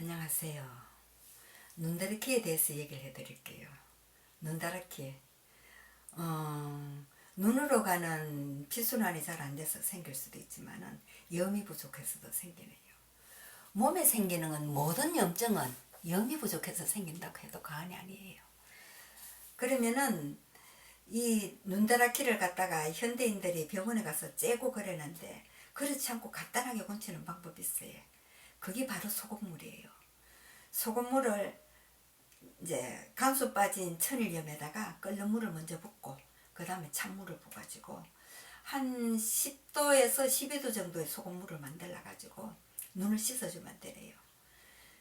안녕하세요. 눈다랗기에 대해서 얘기를 해드릴게요. 눈다랗기. 어, 눈으로 가는 피순환이 잘 안 돼서 생길 수도 있지만은 염이 부족해서도 생기네요. 몸에 생기는 건 모든 염증은 염이 부족해서 생긴다고 해도 과언이 아니에요. 그러면은 이 눈다랗기를 갖다가 현대인들이 병원에 가서 째고 그러는데 그렇지 않고 간단하게 고치는 방법이 있어요. 그게 바로 소금물이에요. 소금물을 이제 간수 빠진 천일염에다가 끓는 물을 먼저 붓고 그 다음에 찬물을 부어가지고 한 10도에서 12도 정도의 소금물을 만들어 가지고 눈을 씻어주면 되래요.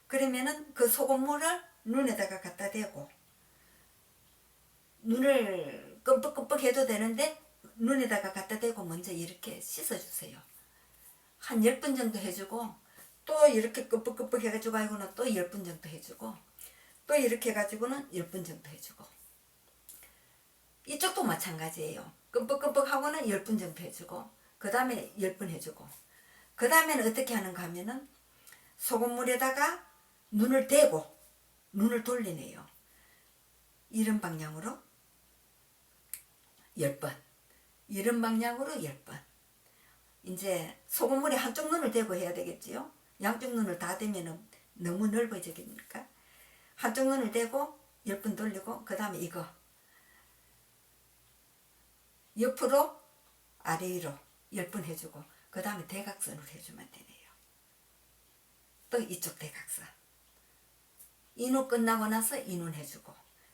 그러면은 그 소금물을 눈에다가 갖다 대고 눈을 끔뻑끔뻑 해도 되는데 눈에다가 갖다 대고 먼저 이렇게 씻어주세요. 한 10분 정도 해주고 또 이렇게 끔뻑끔뻑 해가지고 아이고는 또 10분 정도 해주고 또 이렇게 해가지고는 10분 정도 해주고 이쪽도 마찬가지예요. 끔뻑끔뻑 하고는 10분 정도 해주고 그 다음에 10분 해주고 그 다음에는 어떻게 하는가 하면은 소금물에다가 눈을 대고 눈을 돌리네요. 이런 방향으로 10번 이런 방향으로 10번 이제 소금물에 한쪽 눈을 대고 해야 되겠지요. 양쪽 눈을 다 대면은 너무 넓어지니까? 한쪽 눈을 대고 10번 돌리고 그 다음에 이거. 옆으로 아래 위로 10번 해주고 그 다음에 대각선으로 해주면 되네요. 또 이쪽 대각선. 인후 끝나고 나서 인후 해주고.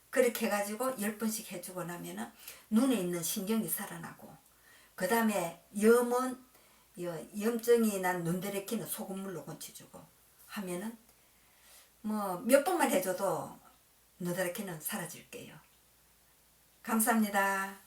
그렇게 해가지고 10번씩 해주고 나면은 눈에 있는 신경이 살아나고. 그 다음에 염은 여- 염증이 난 눈대래키는 소금물로 고쳐주고 하면은 뭐 몇 번만 해줘도 눈대래키는 사라질게요. 감사합니다.